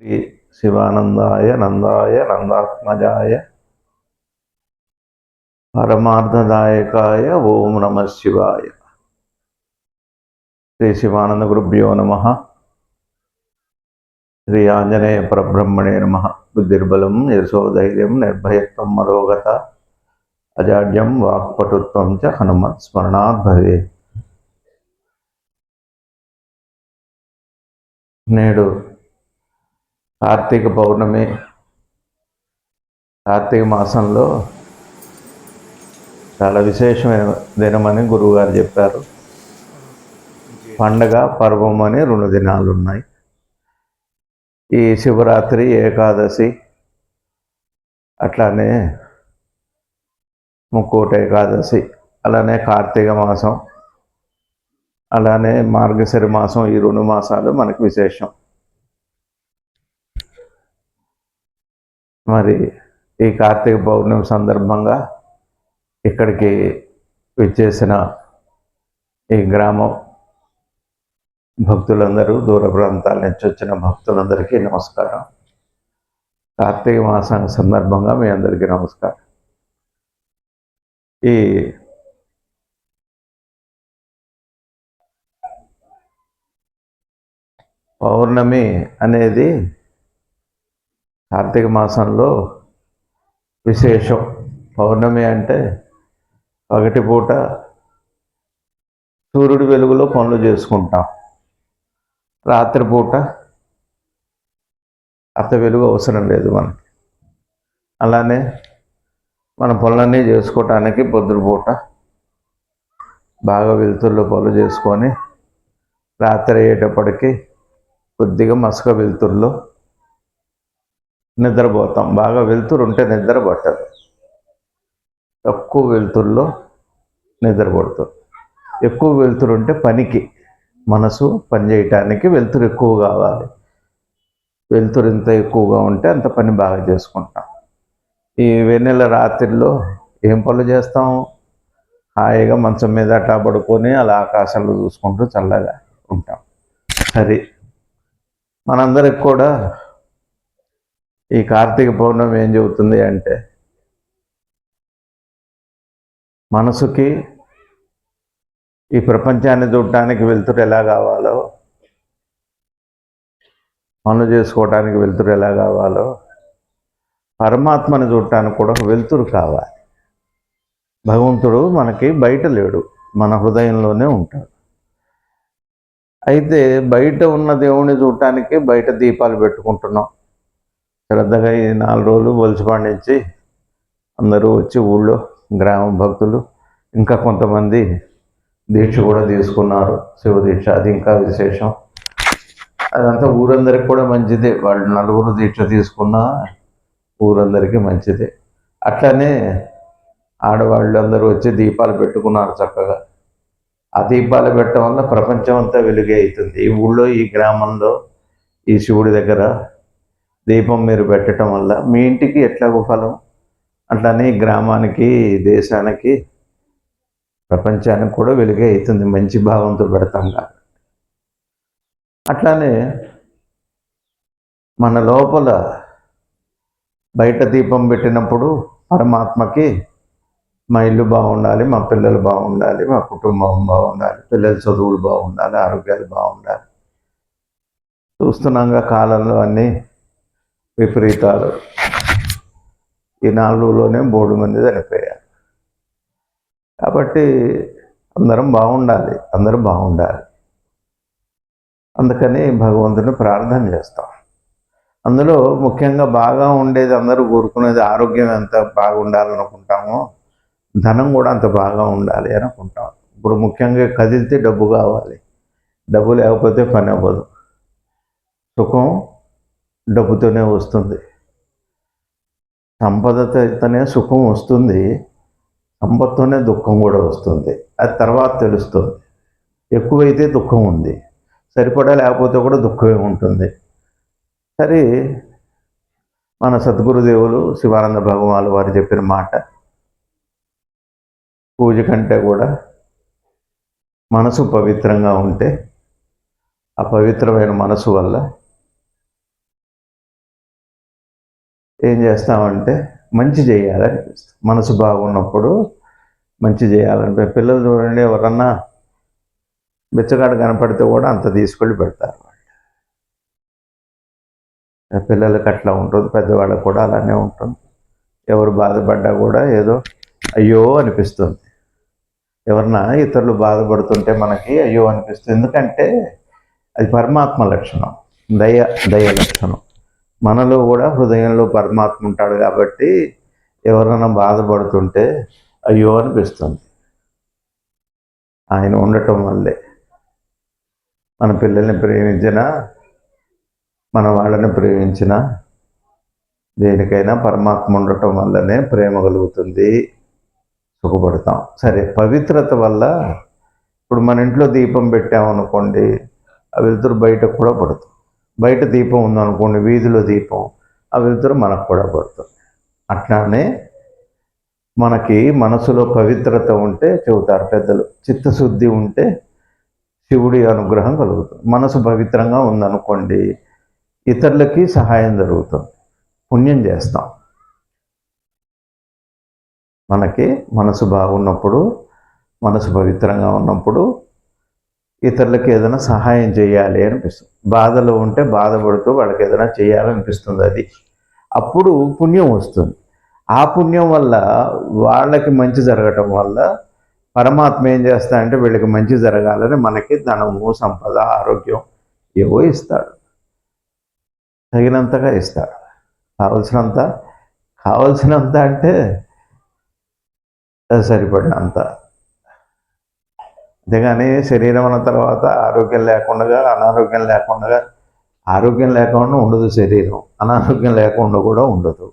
శ్రీ శివానందాయ నందాయ నందాత్మజాయ పరమార్థదాయకాయ ఓం నమ శివాయ. శ్రీ శివానంద గురుభ్యో నమ. శ్రీ ఆంజనేయ పరబ్రహ్మణే నమ. బుద్ధిర్బలం యశోధైర్యం నిర్భయత్వం మరోగత అజాడ్యం వాక్పటుత్వం చ హనుమత్ స్మరణాత్ భవే. నేడు కార్తీక పౌర్ణమి కార్తీక మాసంలో చాలా విశేషమైన దినమని గురువుగారు చెప్పారు. పండగ పర్వం అని రెండు దినాలు ఉన్నాయి. ఈ శివరాత్రి ఏకాదశి అట్లానే ముక్కోట ఏకాదశి అలానే కార్తీక మాసం అలానే మార్గశిర మాసం ఈ రెండు మాసాలు మనకు విశేషం. మరి ఈ కార్తీక పౌర్ణమి సందర్భంగా ఇక్కడికి విచ్చేసిన ఈ గ్రామం భక్తులందరూ దూర ప్రాంతాల నుంచి వచ్చిన భక్తులందరికీ నమస్కారం. కార్తీక మాసం సందర్భంగా మీ అందరికీ నమస్కారం. ఈ పౌర్ణమి అనేది కార్తీక మాసంలో విశేషం పౌర్ణమి అంటే పగటి పూట సూర్యుడి వెలుగులో పనులు చేసుకుంటాం. రాత్రిపూట అర్ధ వెలుగు అవసరం లేదు మనకి. అలానే మన పనులన్నీ చేసుకోవటానికి పొద్దుపూట బాగా వెలుతుల్లో పనులు చేసుకొని రాత్రి అయ్యేటప్పటికి కొద్దిగా మసక వెలుతుల్లో నిద్రపోతాం. బాగా వెలుతురు ఉంటే నిద్ర పట్టదు. తక్కువ వెలుతురులో నిద్ర పడుతుంది. ఎక్కువ వెలుతురు ఉంటే పనికి మనసు పని చేయటానికి వెలుతురు ఎక్కువ కావాలి. వెలుతురు ఎంత ఎక్కువగా ఉంటే అంత పని బాగా చేసుకుంటాం. ఈ వెన్నెల రాత్రిలో ఏం పనులు చేస్తాం? హాయిగా మంచం మీద అట్లా పడుకొని అలా ఆకాశంలో చూసుకుంటూ చల్లగా ఉంటాం. సరే. మనందరికి కూడా ఈ కార్తీక పౌర్ణమి ఏం చెబుతుంది అంటే మనసుకి ఈ ప్రపంచాన్ని చూడటానికి వెళ్తురు ఎలా కావాలో పనులు చేసుకోవటానికి వెళ్తురు ఎలా కావాలో పరమాత్మని చూడటానికి కూడా వెలుతురు కావాలి. భగవంతుడు మనకి బయట లేడు మన హృదయంలోనే ఉంటాడు. అయితే బయట ఉన్న దేవుణ్ణి చూడటానికి బయట దీపాలు పెట్టుకుంటున్నాం. శ్రద్ధగా ఈ నాలుగు రోజులు బొలిచి పండించి అందరూ వచ్చి ఊళ్ళో గ్రామ భక్తులు ఇంకా కొంతమంది దీక్ష కూడా తీసుకున్నారు. శివ దీక్ష అది ఇంకా విశేషం. అదంతా ఊరందరికి కూడా మంచిదే. వాళ్ళు నలుగురు దీక్ష తీసుకున్నా ఊరందరికీ మంచిదే. అట్లనే ఆడవాళ్ళు అందరూ వచ్చి దీపాలు పెట్టుకున్నారు చక్కగా. ఆ దీపాలు పెట్టడం వల్ల ప్రపంచం అంతా వెలుగే అవుతుంది. ఈ ఊళ్ళో ఈ గ్రామంలో ఈ శివుడి దగ్గర దీపం మీరు పెట్టడం వల్ల మీ ఇంటికి ఎట్లాగో ఫలం. అట్లానే గ్రామానికి దేశానికి ప్రపంచానికి కూడా వెలుగే అవుతుంది. మంచి భావంతో పెడతాం కాబట్టి. అట్లానే మన లోపల బయట దీపం పెట్టినప్పుడు పరమాత్మకి మా ఇల్లు బాగుండాలి మా పిల్లలు బాగుండాలి మా కుటుంబం బాగుండాలి పిల్లల చదువులు బాగుండాలి ఆరోగ్యాలు బాగుండాలి. చూస్తున్నాంగా కాలంలో అన్నీ విపరీతాలు. ఈ నాలుగులోనే మూడు మంది చనిపోయారు. కాబట్టి అందరం బాగుండాలి అందరూ బాగుండాలి. అందుకని భగవంతుని ప్రార్థన చేస్తాం. అందులో ముఖ్యంగా బాగా ఉండేది అందరూ కోరుకునేది ఆరోగ్యం ఎంత బాగుండాలనుకుంటామో ధనం కూడా అంత బాగా ఉండాలి అనుకుంటాం. ఇప్పుడు ముఖ్యంగా కదిలితే డబ్బు కావాలి. డబ్బు లేకపోతే పని అవ్వదు. సుఖం డబ్బుతోనే వస్తుంది. సంపదతోనే సుఖం వస్తుంది. సంపత్తోనే దుఃఖం కూడా వస్తుంది. అది తర్వాత తెలుస్తుంది. ఎక్కువైతే దుఃఖం ఉంది. సరిపడా లేకపోతే కూడా దుఃఖమే ఉంటుంది. సరే మన సద్గురుదేవులు శివానంద భగవాన్ వారు చెప్పిన మాట. పూజ కంటే కూడా మనసు పవిత్రంగా ఉంటే ఆ పవిత్రమైన మనసు వల్ల ఏం చేస్తామంటే మంచి చేయాలనిపిస్తుంది మనసు బాగున్నప్పుడు మంచి చేయాలని పిల్లలు చూడండి ఎవరన్నా బిచ్చగాడు కనపడితే కూడా అంత తీసుకెళ్ళి పెడతారు వాళ్ళు. పిల్లలకి అట్లా ఉంటుంది పెద్దవాళ్ళకి కూడా అలానే ఉంటుంది. ఎవరు బాధపడ్డా కూడా ఏదో అయ్యో అనిపిస్తుంది. ఎవరన్నా ఇతరులు బాధపడుతుంటే మనకి అయ్యో అనిపిస్తుంది. ఎందుకంటే అది పరమాత్మ లక్షణం దయ దయ లక్షణం. మనలో కూడా హృదయంలో పరమాత్మ ఉంటాడు కాబట్టి ఎవరైనా బాధపడుతుంటే అయ్యో అనిపిస్తుంది. ఆయన ఉండటం వల్లే. మన పిల్లల్ని ప్రేమించిన మన వాళ్ళని ప్రేమించిన దేనికైనా పరమాత్మ ఉండటం వల్లనే ప్రేమ కలుగుతుంది. సుఖపడతాం. సరే పవిత్రత వల్ల ఇప్పుడు మన ఇంట్లో దీపం పెట్టామనుకోండి ఆ వెలుతురు బయటకు కూడా పడుతుంది. బయట దీపం ఉందనుకోండి వీధిలో దీపం ఆ వెలుతురు మనకు కూడా పడుతుంది అట్లానే మనకి మనసులో పవిత్రత ఉంటే చెబుతారు పెద్దలు చిత్తశుద్ధి ఉంటే శివుడి అనుగ్రహం కలుగుతుంది. మనసు పవిత్రంగా ఉందనుకోండి ఇతరులకి సహాయం జరుగుతుంది. పుణ్యం చేస్తాం. మనకి మనసు బాగున్నప్పుడు మనసు పవిత్రంగా ఉన్నప్పుడు ఇతరులకి ఏదైనా సహాయం చేయాలి అనిపిస్తుంది. బాధలో ఉంటే బాధపడుతూ వాళ్ళకి ఏదైనా చేయాలనిపిస్తుంది అది. అప్పుడు పుణ్యం వస్తుంది. ఆ పుణ్యం వల్ల వాళ్ళకి మంచి జరగటం వల్ల పరమాత్మ ఏం చేస్తాడంటే వీళ్ళకి మంచి జరగాలని మనకి ధనము సంపద ఆరోగ్యం ఏవో ఇస్తాడు. తగినంతగా ఇస్తాడు. కావలసినంత కావలసినంత అంటే సరిపడినంత. అంతేగాని శరీరం అన్న తర్వాత ఆరోగ్యం లేకుండా అనారోగ్యం లేకుండా ఆరోగ్యం లేకుండా ఉండదు శరీరం. అనారోగ్యం లేకుండా కూడా ఉండదు.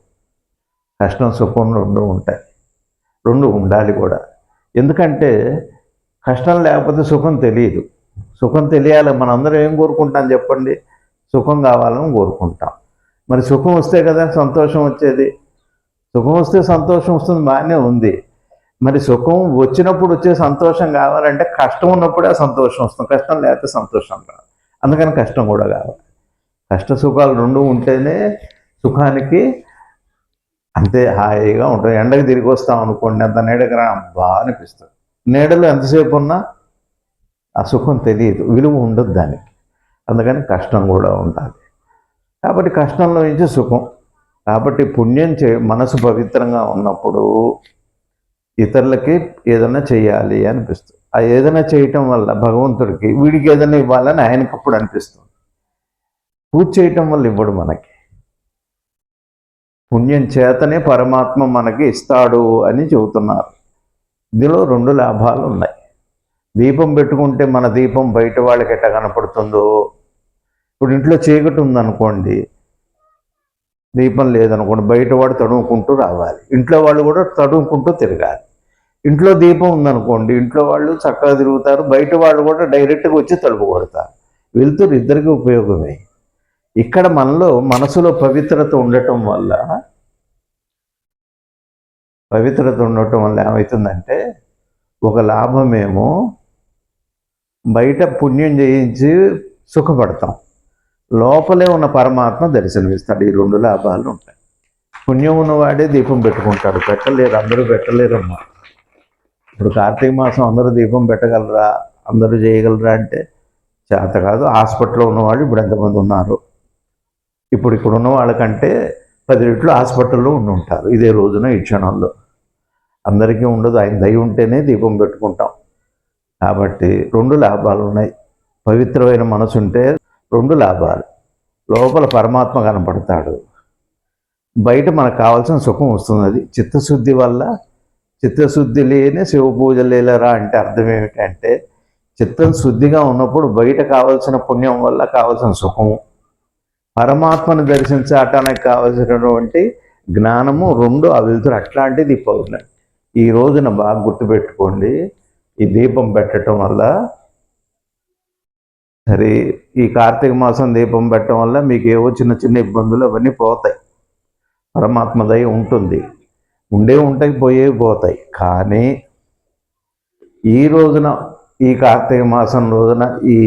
కష్టం సుఖం రెండు ఉంటాయి. రెండు ఉండాలి కూడా. ఎందుకంటే కష్టం లేకపోతే సుఖం తెలియదు. సుఖం తెలియాలి. మనందరం ఏం కోరుకుంటాం చెప్పండి? సుఖం కావాలని కోరుకుంటాం. మరి సుఖం వస్తే కదా సంతోషం వచ్చేది? సుఖం వస్తే సంతోషం వస్తుంది బాగానే ఉంది. మరి సుఖం వచ్చినప్పుడు వచ్చే సంతోషం కావాలంటే కష్టం ఉన్నప్పుడే సంతోషం వస్తుంది. కష్టం లేకపోతే సంతోషం రాదు. అందుకని కష్టం కూడా కావాలి. కష్ట సుఖాలు రెండు ఉంటేనే సుఖానికి అంతే హాయిగా ఉంటుంది ఎండకు తిరిగి వస్తాం అనుకోండి అంత నీడకి రా బాగా అనిపిస్తుంది. నీడలో ఎంతసేపు ఉన్నా ఆ సుఖం తెలియదు. విలువ ఉండదు దానికి. అందుకని కష్టం కూడా ఉండాలి. కాబట్టి కష్టంలో నుంచి సుఖం. కాబట్టి పుణ్యం చే మనసు పవిత్రంగా ఉన్నప్పుడు ఇతరులకి ఏదైనా చేయాలి అనిపిస్తుంది. ఆ ఏదైనా చేయటం వల్ల భగవంతుడికి వీడికి ఏదైనా ఇవ్వాలని ఆయనకి అప్పుడు అనిపిస్తుంది. పూజ చేయటం వల్ల ఇవ్వడు మనకి. పుణ్యం చేతనే పరమాత్మ మనకి ఇస్తాడు అని చెబుతున్నారు. ఇందులో రెండు లాభాలు ఉన్నాయి. దీపం పెట్టుకుంటే మన దీపం బయట వాళ్ళకి ఎట్ట కనపడుతుందో. ఇప్పుడు ఇంట్లో చీకటి ఉందనుకోండి దీపం లేదనుకోండి బయట వాడు తడుముకుంటూ రావాలి. ఇంట్లో వాళ్ళు కూడా తడుముకుంటూ తిరగాలి. ఇంట్లో దీపం ఉందనుకోండి ఇంట్లో వాళ్ళు చక్కగా తిరుగుతారు బయట వాళ్ళు కూడా డైరెక్ట్గా వచ్చి తలుపు కొడతారు. వెళ్తురు ఇద్దరికి ఉపయోగమే. ఇక్కడ మనలో మనసులో పవిత్రత ఉండటం వల్ల పవిత్రత ఉండటం వల్ల ఏమవుతుందంటే ఒక లాభమేమో బయట పుణ్యం చేయించి సుఖపడతాం. లోపలే ఉన్న పరమాత్మ దర్శనమిస్తాడు. ఈ రెండు లాభాలు ఉంటాయి. పుణ్యం ఉన్నవాడే దీపం పెట్టుకుంటాడు. పెట్టలేరు. అందరూ పెట్టలేరమ్మా. ఇప్పుడు కార్తీక మాసం అందరూ దీపం పెట్టగలరా? అందరూ చేయగలరా అంటే? చేత కాదు. హాస్పిటల్లో ఉన్నవాళ్ళు ఇప్పుడు ఎంతమంది ఉన్నారు? ఇప్పుడు ఇక్కడ ఉన్న వాళ్ళకంటే పది రెట్లు హాస్పిటల్లో ఉండి ఉంటారు. ఇదే రోజున ఈ క్షణంలో. అందరికీ ఉండదు. ఆయన దయ ఉంటేనే దీపం పెట్టుకుంటాం. కాబట్టి రెండు లాభాలు ఉన్నాయి. పవిత్రమైన మనసు ఉంటే రెండు లాభాలు. లోపల పరమాత్మ కనపడతాడు. బయట మనకు కావాల్సిన సుఖం వస్తుంది. అది చిత్తశుద్ధి వల్ల చిత్తశుద్ధి లేని శివ పూజలు లేలరా అంటే అర్థం ఏమిటంటే చిత్తం శుద్ధిగా ఉన్నప్పుడు బయట కావలసిన పుణ్యం వల్ల కావలసిన సుఖము పరమాత్మను దర్శించటానికి కావలసినటువంటి జ్ఞానము రెండు ఆ అట్లాంటి అట్లాంటిది పౌర్ణమి ఈ రోజున బాగా గుర్తుపెట్టుకోండి. ఈ దీపం పెట్టడం వల్ల సరే ఈ కార్తీక మాసం దీపం పెట్టడం వల్ల మీకు ఏవో చిన్న చిన్న ఇబ్బందులు అవన్నీ పోతాయి. పరమాత్మ దయ ఉంటుంది. ఉండే ఉంటాయి పోయే పోతాయి. కానీ ఈ రోజున ఈ కార్తీక మాసం రోజున ఈ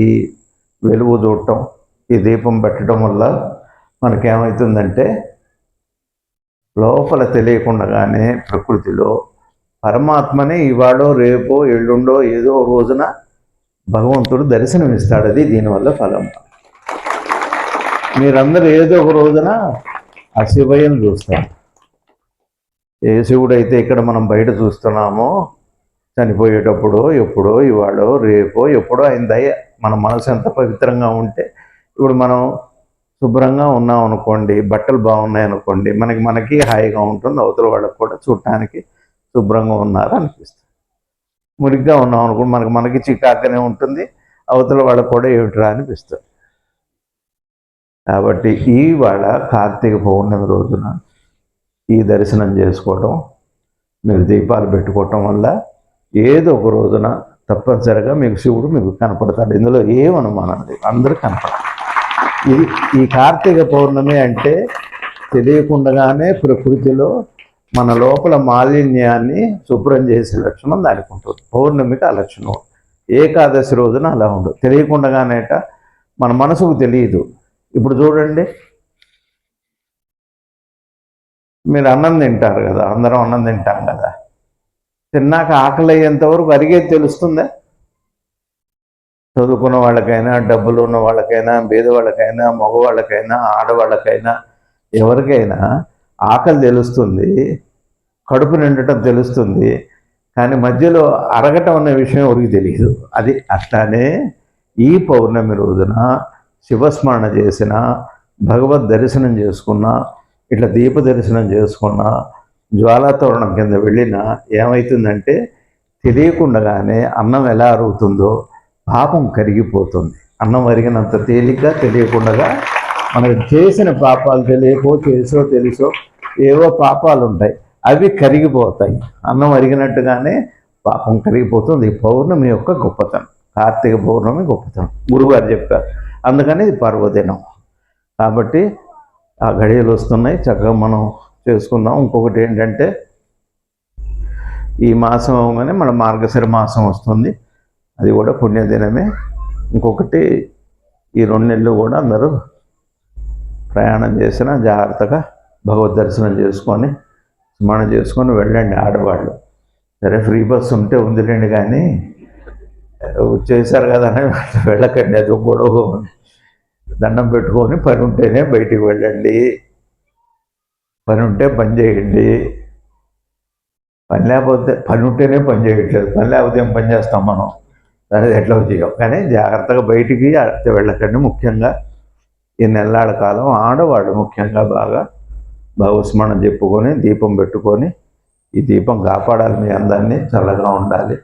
వెలుగు చూడటం ఈ దీపం పెట్టడం వల్ల మనకేమవుతుందంటే లోపల తెలియకుండానే ప్రకృతిలో పరమాత్మనే ఇవాళో రేపో ఎల్లుండో ఏదో రోజున భగవంతుడు దర్శనమిస్తాడు అది దీనివల్ల ఫలం. మీరందరూ ఏదో ఒక రోజున ఆ శివయ్యను చూస్తారు. ఏ శివుడు అయితే ఇక్కడ మనం బయట చూస్తున్నామో చనిపోయేటప్పుడో ఎప్పుడో ఇవాళో రేపో ఎప్పుడో ఆయన దయ మన మనసు ఎంత పవిత్రంగా ఉంటే ఇప్పుడు మనం శుభ్రంగా ఉన్నాం అనుకోండి బట్టలు బాగున్నాయి అనుకోండి మనకి మనకి హాయిగా ఉంటుంది అవతల వాళ్ళకు కూడా చూడటానికి శుభ్రంగా ఉన్నారు అనిపిస్తుంది. మురిగ్గా ఉన్నాం అనుకోండి మనకి మనకి చికాకనే ఉంటుంది అవతల వాళ్ళకు కూడా ఏమిట్రా అనిపిస్తుంది. కాబట్టి ఈ కార్తీక పౌర్ణమి రోజున ఈ దర్శనం చేసుకోవటం మీరు దీపాలు పెట్టుకోవటం వల్ల ఏదో ఒక రోజున తప్పనిసరిగా మీకు శివుడు మీకు కనపడతాడు. ఇందులో ఏం అనుమానం లేదు అందరూ కనపడతారు. ఇది ఈ కార్తీక పౌర్ణమి అంటే తెలియకుండానే ప్రకృతిలో మన లోపల మాలిన్యాన్ని శుభ్రం చేసే లక్షణం దానికి ఉంటుంది. పౌర్ణమికి ఆ లక్షణం ఏకాదశి రోజున అలా ఉండదు. తెలియకుండానేట మన మనసుకు తెలియదు. ఇప్పుడు చూడండి. మీరు అన్నం తింటారు కదా అందరం అన్నం తింటాం కదా. తిన్నాక ఆకలి అయ్యేంత వరకు అరిగేది తెలుస్తుందా? చదువుకున్న వాళ్ళకైనా డబ్బులు ఉన్న వాళ్ళకైనా పేదవాళ్ళకైనా మగవాళ్ళకైనా ఆడవాళ్ళకైనా ఎవరికైనా ఆకలి తెలుస్తుంది కడుపు నిండటం తెలుస్తుంది కానీ మధ్యలో అరగటం అనే విషయం ఎవరికి తెలియదు. అది అట్లానే ఈ పౌర్ణమి రోజున శివస్మరణ చేసిన భగవద్ దర్శనం చేసుకున్న ఇట్లా దీప దర్శనం చేసుకున్న జ్వాలాతోరణం కింద వెళ్ళినా ఏమవుతుందంటే తెలియకుండానే అన్నం ఎలా అరుగుతుందో పాపం కరిగిపోతుంది. అన్నం అరిగినంత తేలిగ్గా తెలియకుండా మనకు చేసిన పాపాలు తెలియకో చేసో తెలుసో ఏవో పాపాలు ఉంటాయి. అవి కరిగిపోతాయి. అన్నం అరిగినట్టుగానే పాపం కరిగిపోతుంది. పౌర్ణమి యొక్క గొప్పతనం. కార్తీక పౌర్ణమి గొప్పతనం. గురుగారు చెప్పారు. అందుకని ఇది పర్వదినం. కాబట్టి ఆ గడియలు వస్తున్నాయి. చక్కగా మనం చేసుకుందాం. ఇంకొకటి ఏంటంటే ఈ మాసం అవగానే మన మార్గశిర మాసం వస్తుంది. అది కూడా పుణ్యదినమే. ఇంకొకటి ఈ రెండు నెలలు కూడా అందరూ ప్రయాణం చేసినా జాగ్రత్తగా భగవద్ దర్శనం చేసుకొని స్మరణ చేసుకొని వెళ్ళండి ఆడవాళ్ళు. సరే ఫ్రీ బస్సు ఉంటే ఉందిలేండి కానీ చేశారు కదా అని వెళ్ళకండి అది గొడవ. దండం పెట్టుకొని పని ఉంటేనే బయటికి వెళ్ళండి. పని ఉంటే పని చేయండి. పని లేకపోతే పని ఉంటేనే పని చేయట్లేదు. పని లేకపోతే ఏం పని చేస్తాం మనం? దాని ఎట్లా చేయం? కానీ జాగ్రత్తగా బయటికి వెళ్ళకండి ముఖ్యంగా. ఈ నెల్లాడ కాలం ఆడవాళ్ళు ముఖ్యంగా బాగా భగవస్మరణ చెప్పుకొని దీపం పెట్టుకొని ఈ దీపం కాపాడాలి మీ అందరినీ చల్లగా ఉండాలి.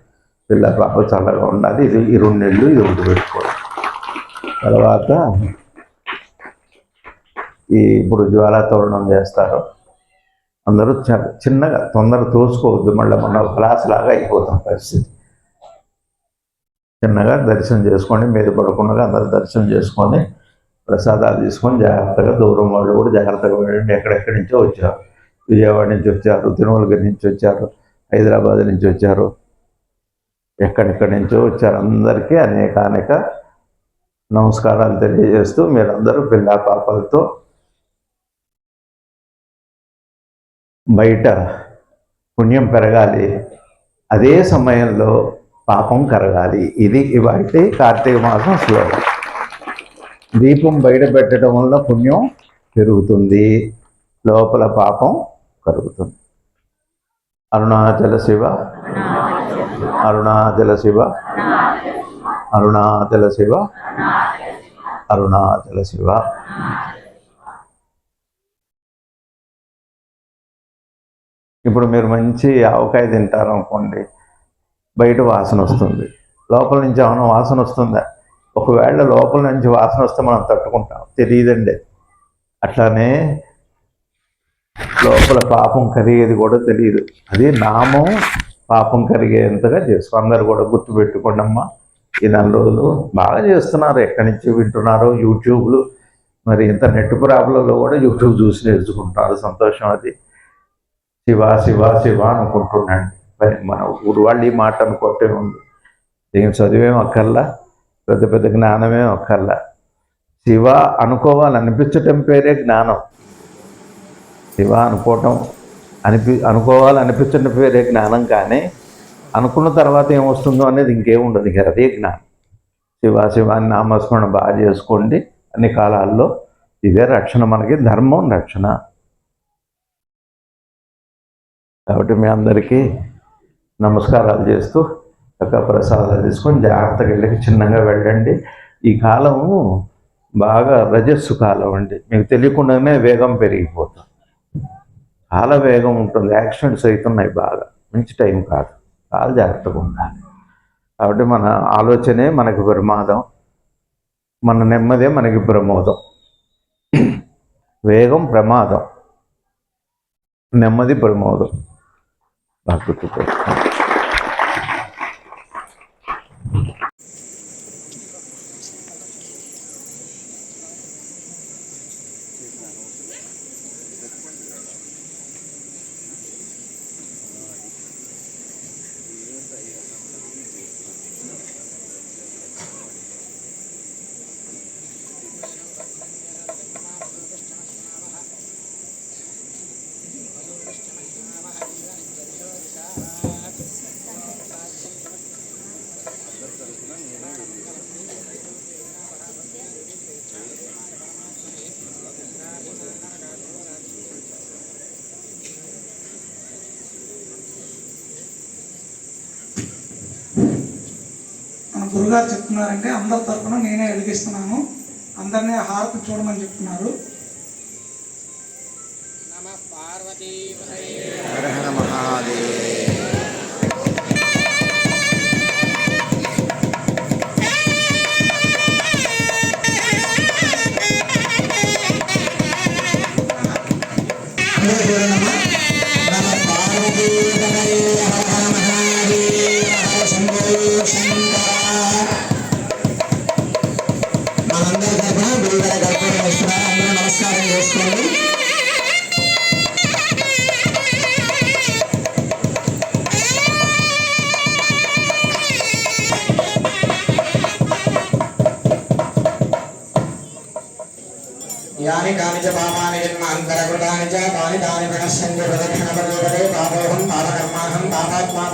పిల్ల పాప చల్లగా ఉండాలి. ఇది ఈ రెండు నెలలు ఇది ఒకటి పెట్టుకోవాలి. తర్వాత ఈ ఇప్పుడు జ్వాలా తోరణం చేస్తారు. అందరూ చిన్నగా తొందర తోసుకోవద్దు. మళ్ళీ మన క్లాస్ లాగా అయిపోతాం పరిస్థితి. చిన్నగా దర్శనం చేసుకోండి మీద పడకుండా అందరూ దర్శనం చేసుకొని ప్రసాదాలు తీసుకొని జాగ్రత్తగా దూరం వాళ్ళు కూడా జాగ్రత్తగా వెళ్ళండి. ఎక్కడెక్కడి నుంచో వచ్చారు. విజయవాడ నుంచి వచ్చారు తిరుమలగిరి నుంచి వచ్చారు హైదరాబాద్ నుంచి వచ్చారు. ఎక్కడెక్కడి నుంచో వచ్చారు. అందరికీ అనేక అనేక నమస్కారాలు తెలియజేస్తూ మీరందరూ పిల్ల పాపలతో బయట పుణ్యం పెరగాలి. అదే సమయంలో పాపం కరగాలి. ఇది ఇవాటి కార్తీక మాసం శ్లోకం. దీపం బయట పెట్టడం వల్ల పుణ్యం పెరుగుతుంది. లోపల పాపం కలుగుతుంది. అరుణాచల శివ. అరుణాచల శివ. అరుణాచల శివ. అరుణాచల శివ. ఇప్పుడు మీరు మంచి ఆవకాయ తింటారు అనుకోండి బయట వాసన వస్తుంది. లోపల నుంచి ఏమైనా వాసన వస్తుందా? ఒకవేళ లోపల నుంచి వాసన వస్తే మనం తట్టుకుంటాం. తెలియదండి అట్లానే లోపల పాపం కరిగేది కూడా తెలియదు అది నామం పాపం కరిగేంతగా చేసుకో అందరు కూడా గుర్తుపెట్టుకోండి అమ్మా. ఈ నెల రోజులు బాగా చేస్తున్నారు. ఎక్కడి నుంచి వింటున్నారో యూట్యూబ్లు. మరి ఇంత నెట్ ప్రాబ్లంలో కూడా యూట్యూబ్ చూసి నేర్చుకుంటున్నారు సంతోషం అది. శివ శివ శివ అనుకుంటున్నాను. మరి మన ఊరు వాళ్ళు ఈ మాట అనుకోవటే ఉంది. దీనికి చదివేం అక్కర్లా? పెద్ద పెద్ద జ్ఞానమే అక్కర్లా శివ అనుకోవాలనిపించటం పేరే జ్ఞానం. శివ అనుకోవటం అనిపి అనుకోవాలనిపించిన పేరే జ్ఞానం కానీ అనుకున్న తర్వాత ఏమొస్తుందో అనేది ఇంకేముండదు ఇక అదే జ్ఞానం. శివ శివాన్ని నామస్మరణ బాగా చేసుకోండి. అన్ని కాలాల్లో ఇదే రక్షణ మనకి ధర్మం రక్షణ. కాబట్టి మీ అందరికీ నమస్కారాలు చేస్తూ చక్కగా ప్రసాదాలు తీసుకొని జాగ్రత్తగా వెళ్ళి చిన్నగా వెళ్ళండి. ఈ కాలము బాగా రజస్సు కాలం అండి. మీకు తెలియకుండానే వేగం పెరిగిపోతుంది. చాలా వేగం ఉంటుంది. యాక్సిడెంట్స్ అవుతున్నాయి బాగా. మంచి టైం కాదు. చాలా జాగ్రత్తగా ఉండాలి. కాబట్టి మన ఆలోచనే మనకి ప్రమాదం. మన నెమ్మదే మనకి ప్రమోదం. వేగం ప్రమాదం. నెమ్మది ప్రమోదం. బాగా గుర్తుపెట్టుకోండి మన గురుగారు చెప్తున్నారంటే అందరి తరపున నేనే వెలిగిస్తున్నాను అందరినీ హారతి చూడమని చెప్తున్నారు. హర హర మహాదేవ్.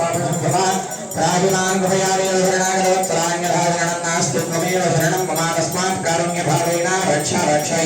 राजनाङ्गभयावेदभरणागरोत्तराङ्गधारणम् नास्ति त्वमेव शरणम् ममा तस्मात् कारुण्यभावेन रक्षा रक्षय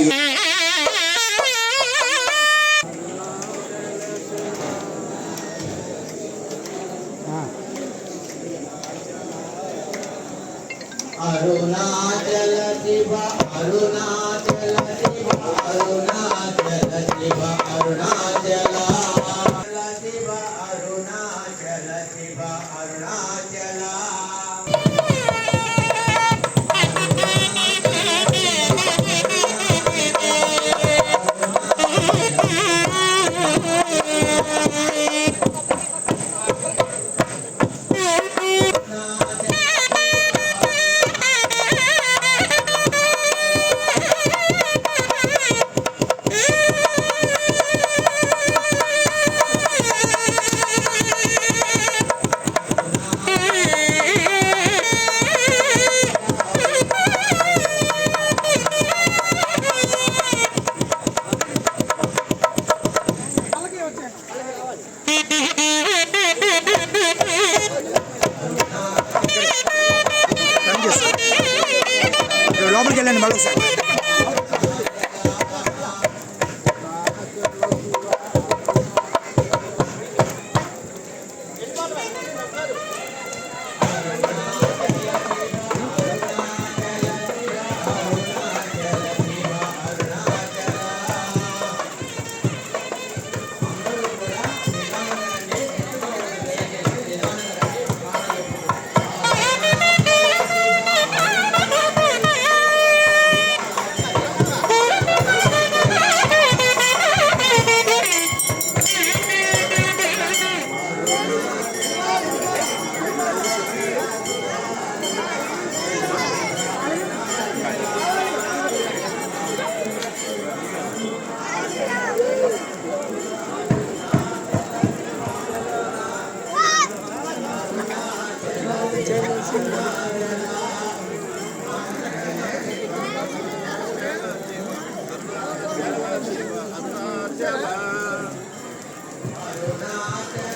Yeah.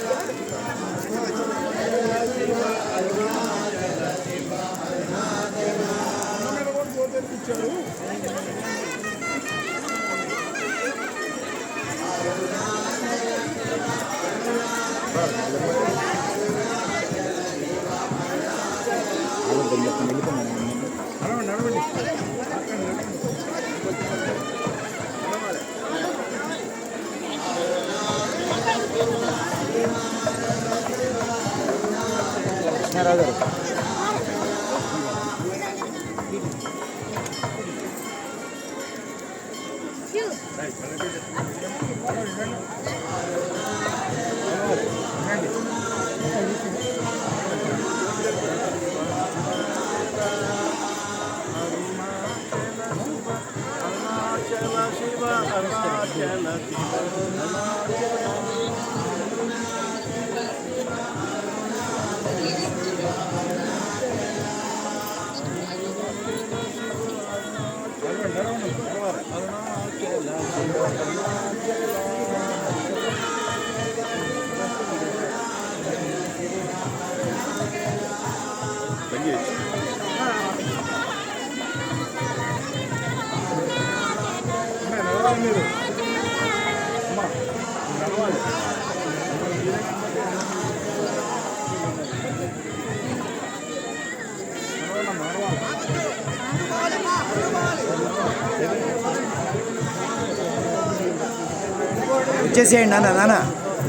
వచ్చేసేయండి నాన్న నాన్న.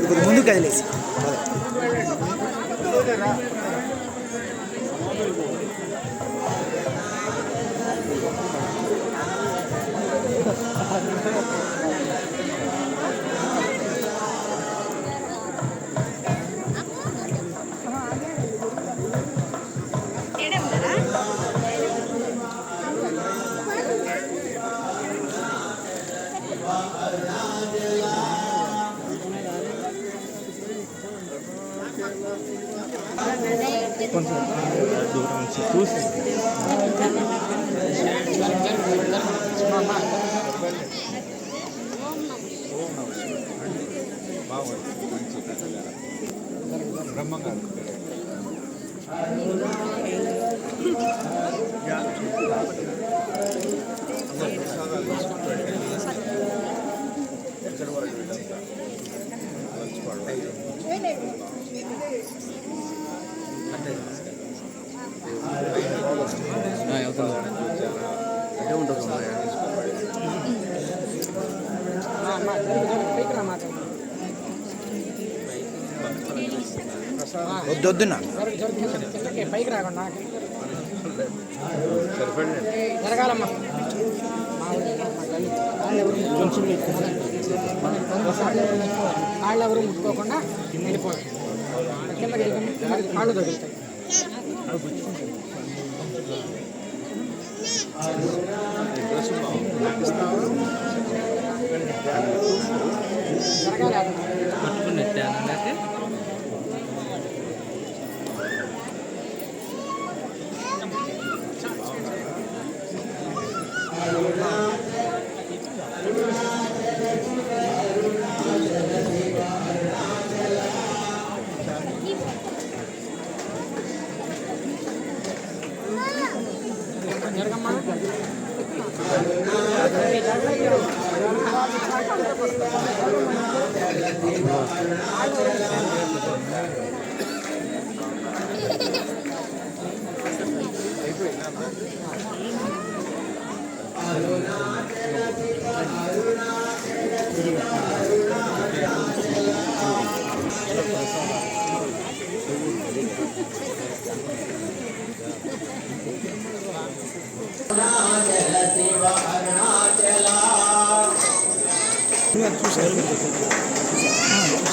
ఇప్పుడు ముందుకు కదిలేసి వద్దొద్దు నాన్న పైకి రాకుండా జరగాలమ్మా కాళ్ళు ఎవరు ముట్టుకోకుండా వెళ్ళిపోవాలి కిందకి కాళ్ళు తగులుతాయి జరగాలి ஆள் ஒரு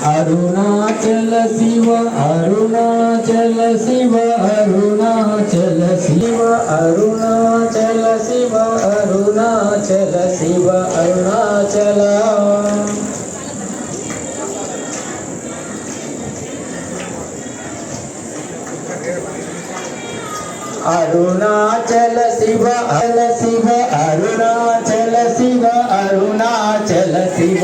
అరుణాచల శివ అరుణాచల శివ అరుణాచల శివ అరుణాచల శివ అరుణాచల శివ అరుణాచల అరుణాచల శివ అల శివ అరుణాచల శివ అరుణాచల శివ